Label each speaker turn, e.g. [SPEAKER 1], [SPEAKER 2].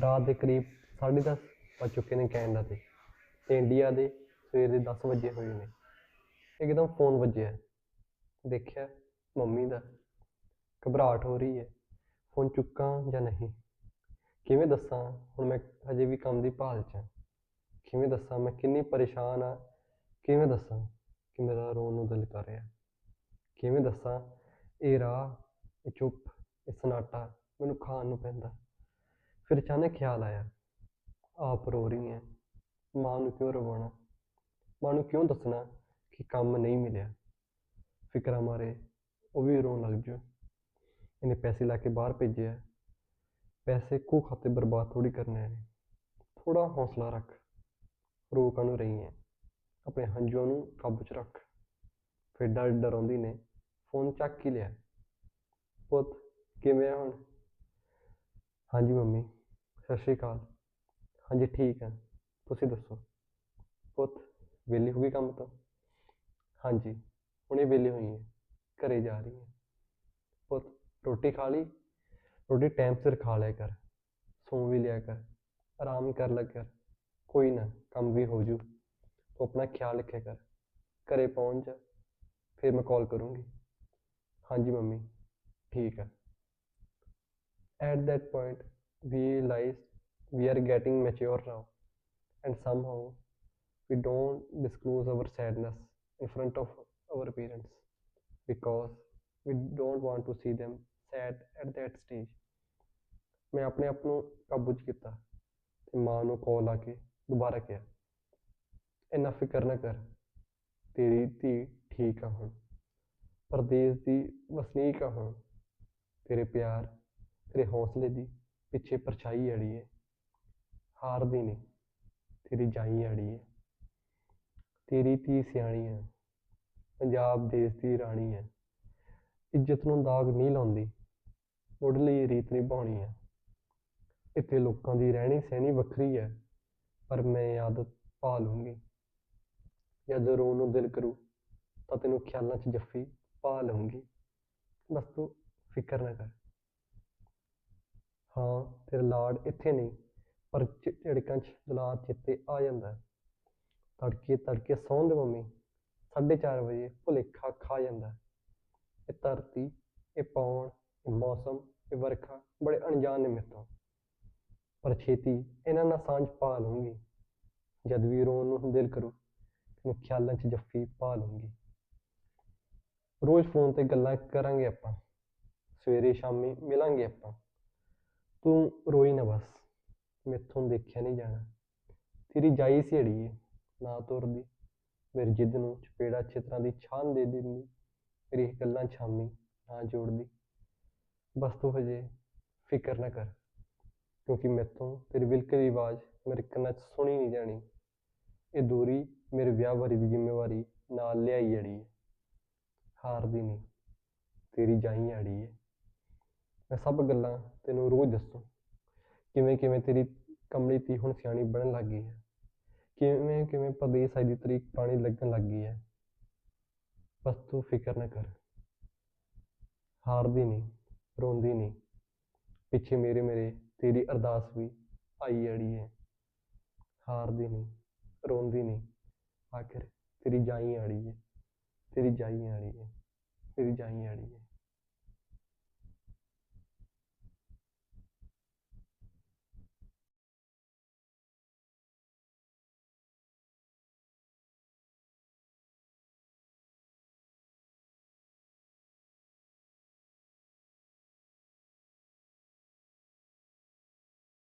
[SPEAKER 1] ਰਾਤ ਦੇ ਕਰੀਬ 10:30 ਵੱਜ ਚੁੱਕੇ ਨੇ ਕੈਨੇਡਾ ਦੇ ਤੇ ਇੰਡੀਆ ਦੇ ਸਵੇਰ ਦੇ 10 ਵਜੇ ਹੋਏ ਨੇ। ਇੱਕਦਮ ਫੋਨ ਵੱਜਿਆ। ਦੇਖਿਆ ਮੰਮੀ ਦਾ ਘਬਰਾਹਟ ਹੋ ਰਹੀ ਹੈ। ਫੋਨ ਚੁੱਕਾਂ ਜਾਂ ਨਹੀਂ? ਕਿਵੇਂ ਦੱਸਾਂ? ਹੁਣ ਮੈਂ ਹਜੇ ਵੀ ਕੰਮ ਦੀ ਭਾਲ 'ਚ ਹਾਂ। ਕਿਵੇਂ ਦੱਸਾਂ? ਮੈਂ ਕਿੰਨੀ ਪਰੇਸ਼ਾਨ ਆ ਕਿਵੇਂ ਦੱਸਾਂ ਕਿ ਮੇਰਾ ਰੋਣ ਨੂੰ ਦਿਲ ਕਰ ਰਿਹਾ? ਕਿਵੇਂ ਦੱਸਾਂ? ਇਹ ਰਾਹ, ਇਹ ਚੁੱਪ, ਇਹ ਸਨਾਟਾ ਮੈਨੂੰ ਖਾਣ ਨੂੰ ਪੈਂਦਾ। ਫਿਰ ਅਚਾਨਕ ਖਿਆਲ ਆਇਆ, ਆਪ ਰੋ ਰਹੀ ਹੈ ਮਾਂ ਨੂੰ ਕਿਉਂ ਰਵਾਉਣਾ? ਮਾਂ ਨੂੰ ਕਿਉਂ ਦੱਸਣਾ ਕਿ ਕੰਮ ਨਹੀਂ ਮਿਲਿਆ? ਫਿਕਰਾਂ ਮਾਰੇ, ਉਹ ਵੀ ਰੋਣ ਲੱਗ ਜੂ ਇਹਨੇ ਪੈਸੇ ਲਾ ਕੇ ਬਾਹਰ ਭੇਜਿਆ। ਪੈਸੇ ਕੋ ਖਾਤੇ ਬਰਬਾਦ ਥੋੜੀ ਕਰਨੇ ਨੇ। ਥੋੜਾ ਹੌਸਲਾ ਰੱਖ। ਰੋ ਕਾਹਨੂੰ ਰਹੀ ਹੈ ਆਪਣੇ ਹੰਝੂਆਂ ਨੂੰ ਕਾਬੂ 'ਚ ਰੱਖ। ਫਿਰ ਡਰ ਡਰਾਉਂਦੀ ਨੇ ਫੋਨ ਚੱਕ ਹੀ ਲਿਆ। ਪੁੱਤ, ਕਿਵੇਂ ਆ ਹੁਣ? ਹਾਂਜੀ ਮੰਮੀ। ਸਤਿ ਸ਼੍ਰੀ ਅਕਾਲ। ਹਾਂਜੀ, ਠੀਕ ਹੈ। ਤੁਸੀਂ ਦੱਸੋ? ਪੁੱਤ, ਵਿਹਲੀ ਹੋ ਗਈ ਕੰਮ ਤੋਂ? ਹਾਂਜੀ, ਹੁਣੇ ਵਿਹਲੀ ਹੋਈ ਹੈ। ਘਰੇ ਜਾ ਰਹੀ ਹੈ। ਪੁੱਤ, ਰੋਟੀ ਖਾ ਲਈ? ਰੋਟੀ ਟਾਈਮ ਸਿਰ ਖਾ ਲਿਆ ਕਰ। ਸੌਂ ਵੀ ਲਿਆ ਕਰ। ਆਰਾਮ ਕਰ ਲਿਆ ਕਰ। ਕੋਈ ਨਾ, ਕੰਮ ਵੀ ਹੋ ਜੂ। ਤੂੰ ਆਪਣਾ ਖਿਆਲ ਰੱਖਿਆ ਕਰ। ਘਰੇ ਪਹੁੰਚ ਜਾ। ਫਿਰ ਮੈਂ ਕਾਲ ਕਰੂੰਗੀ। ਹਾਂਜੀ ਮੰਮੀ, ਠੀਕ ਹੈ। At that point we realized we are getting mature now and somehow we don't disclose our sadness in front of our parents because we don't want to see them sad at that stage ਮੈਂ ਆਪਣੇ ਆਪ ਨੂੰ ਕਾਬੂ 'ਚ ਕੀਤਾ ਤੇ ਮਾਂ ਨੂੰ ਕਾਲ ਆ ਕੇ ਦੁਬਾਰਾ ਕਿਹਾ ਇੰਨਾ ਫਿਕਰ ਨਾ ਕਰ ਤੇਰੀ ਧੀ ਠੀਕ ਆ ਹੁਣ ਪਰਦੇਸ ਦੀ ਵਸਨੀਕ ਆ ਹੁਣ ਤੇਰੇ ਪਿਆਰ ਤੇਰੇ ਹੌਸਲੇ ਦੀ ਪਿੱਛੇ ਪਰਛਾਈ ਅੜੀਏ ਹਾਰਦੀ ਨਹੀਂ ਤੇਰੀ ਜਾਈ ਅੜੀਏ ਤੇਰੀ ਧੀ ਸਿਆਣੀ ਹੈ ਪੰਜਾਬ ਦੇਸ਼ ਦੀ ਰਾਣੀ ਹੈ ਇੱਜ਼ਤ ਨੂੰ ਦਾਗ ਨਹੀਂ ਲਾਉਂਦੀ ਮੁੱਢਲੀ ਰੀਤ ਨਿਭਾਉਣੀ ਹੈ ਇੱਥੇ ਲੋਕਾਂ ਦੀ ਰਹਿਣੀ ਸਹਿਣੀ ਵੱਖਰੀ ਹੈ ਪਰ ਮੈਂ ਆਦਤ ਪਾ ਲੂੰਗੀ। ਜਦ ਰੋਣ ਨੂੰ ਦਿਲ ਕਰੂ, ਤਾਂ ਤੈਨੂੰ ਖਿਆਲਾਂ 'ਚ ਜੱਫੀ ਪਾ ਲਊਂਗੀ। ਬਸ ਤੂੰ ਫਿਕਰ ਨਾ ਕਰ। ਹਾਂ, ਤੇਰਾ ਲਾਡ ਇੱਥੇ ਨਹੀਂ, ਪਰ ਝ- ਝਿੜਕਾਂ 'ਚ ਜਲਾਦ ਚਿੱਤੇ ਆ ਜਾਂਦਾ ਹੈ। ਤੜਕੇ ਤੜਕੇ ਸੌਣ ਦੇ ਮੰਮੀ 4:30 ਵਜੇ ਭੁਲੇਖਾ ਖਾ ਜਾਂਦਾ ਹੈ। ਇਹ ਧਰਤੀ, ਇਹ ਪੌਣ, ਇਹ ਮੌਸਮ, ਇਹ ਵਰਖਾ ਬੜੇ ਅਣਜਾਣ ਨੇ ਮੇਰੇ ਪਰ ਛੇਤੀ ਇਹਨਾਂ ਨਾਲ ਸਾਂਝ ਪਾ ਲੂੰਗੀ ਜਦ ਵੀ ਰੋਣ ਨੂੰ ਦਿਲ ਕਰੂ, ਤੈਨੂੰ ਖਿਆਲਾਂ 'ਚ ਜੱਫੀ ਪਾ ਲੂੰਗੀ ਰੋਜ਼ ਫੋਨ ਤੇ ਗੱਲਾਂ ਕਰਾਂਗੇ ਆਪਾਂ। ਸਵੇਰੇ, ਸ਼ਾਮੀ ਮਿਲਾਂਗੇ ਆਪਾਂ। ਤੂੰ ਰੋਈ ਨਾ ਬਸ, ਮੈਥੋਂ ਦੇਖਿਆ ਨਹੀਂ ਜਾਣਾ। ਤੇਰੀ ਜਾਈ ਸੀ ਅੜੀਏ ਨਾ ਤੁਰਦੀ। ਮੇਰੀ ਜਿੱਦ ਨੂੰ ਚਪੇੜਾ ਛਿੱਤਰਾਂ ਦੀ ਛਾਨ ਦੇ ਦਿੰਦੀ। ਮੇਰੀ ਇਹ ਗੱਲਾਂ ਛਾਮੀ ਨਾ ਜੋੜਦੀ। ਬਸ ਤੂੰ ਹਜੇ ਫਿਕਰ ਨਾ ਕਰ, ਕਿਉਂਕਿ ਮੈਥੋਂ ਤੇਰੀ ਵਿਲਕ ਦੀ ਆਵਾਜ਼ ਮੇਰੇ ਕੰਨਾਂ 'ਚ ਸੁਣੀ ਨਹੀਂ ਜਾਣੀ। ਇਹ ਦੂਰੀ ਮੇਰੇ ਵਿਆਹ ਬਾਰੀ ਦੀ ਜ਼ਿੰਮੇਵਾਰੀ ਨਾਲ ਲਿਆਈ ਅੜੀ ਹੈ ਹਾਰਦੀ ਨਹੀਂ, ਤੇਰੀ ਜਾਈ ਅੜੀ ਹੈ ਮੈਂ ਸਭ ਗੱਲਾਂ ਤੈਨੂੰ ਰੋਜ਼ ਦੱਸੂ। ਕਿਵੇਂ ਕਿਵੇਂ ਤੇਰੀ ਕਮਲੀ ਤੀ ਹੁਣ ਸਿਆਣੀ ਬਣਨ ਲੱਗ ਗਈ ਹੈ। ਕਿਵੇਂ ਕਿਵੇਂ ਪਰਦੇਸ ਆਈ ਦੀ ਤਰੀਕ ਪਾਣੀ ਲੱਗਣ ਲੱਗ ਗਈ ਹੈ। ਬਸ ਤੂੰ ਫਿਕਰ ਨਾ ਕਰ। ਹਾਰਦੀ ਨਹੀਂ, ਰੋਂਦੀ ਨਹੀਂ। ਪਿੱਛੇ ਮੇਰੇ ਮੇਰੇ, ਤੇਰੀ ਅਰਦਾਸ ਵੀ ਆਈ ਅੜੀ ਹੈ। ਹਾਰਦੀ ਨਹੀਂ, ਰੋਂਦੀ ਨਹੀਂ। ਆਖਿਰ ਤੇਰੀ ਜਾਈ ਆੜੀ ਹੈ। ਤੇਰੀ ਜਾਈ ਆੜੀ ਹੈ। ਤੇਰੀ ਜਾਈ ਆੜੀ ਹੈ।